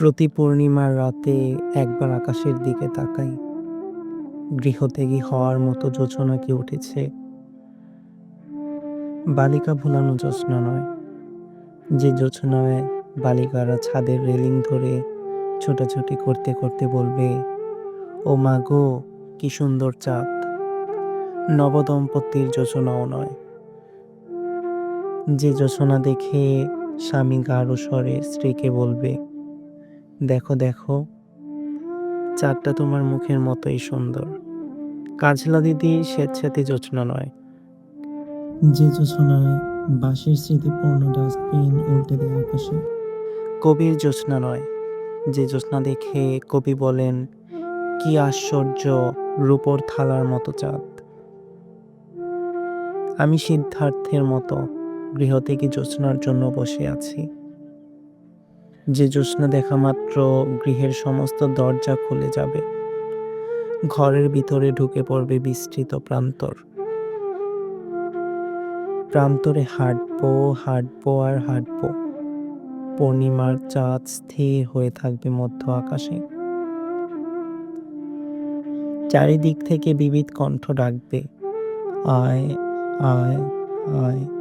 প্রতি পূর্ণিমার রাতে একবার আকাশের দিকে তাকাই। গৃহত্যাগী হওয়ার মতো যোজনা কি উঠেছে? বালিকা ভুলানো যোজনা নয়। যে যোজনায় বালিকারা ছাদের রেলিং ধরে ছোটাছুটি করতে করতে বলবে, ও মা গো, কি সুন্দর চাঁদ। নবদম্পতির যোজনাও নয়। যে যোজনা দেখে স্বামী গাঢ় স্বরে স্ত্রীকে বলবে দেখো দেখো। চাঁদটা তোমার মুখের মতোই সুন্দর। কাজলা দিদি স্বেচ্ছাতে যোচনা নয়। যে যোচনায় বাঁশের স্মৃতিপূর্ণ ডাস্টবিন উল্টে দেয় আকাশে। কবির যোচনা নয়। যে যোচনা দেখে কবি বলেন কি আশ্চর্য রূপর থালার মতো চাঁদ। আমি সিদ্ধার্থের মতো গৃহ থেকে জ্যোৎস্নার জন্য বসে আছি। যে জ্যোৎস্না দেখা মাত্র গৃহের সমস্ত দরজা খুলে যাবে। ঘরের ভিতরে ঢুকে পড়বে বিস্তৃত প্রান্তর। প্রান্তরে হাঁটবো হাঁটবো আর হাঁটবো। পূর্ণিমার চাঁদ স্থির হয়ে থাকবে মধ্য আকাশে। চারিদিক থেকে বিবিধ কণ্ঠ ডাকবে। আয় আয় আয়।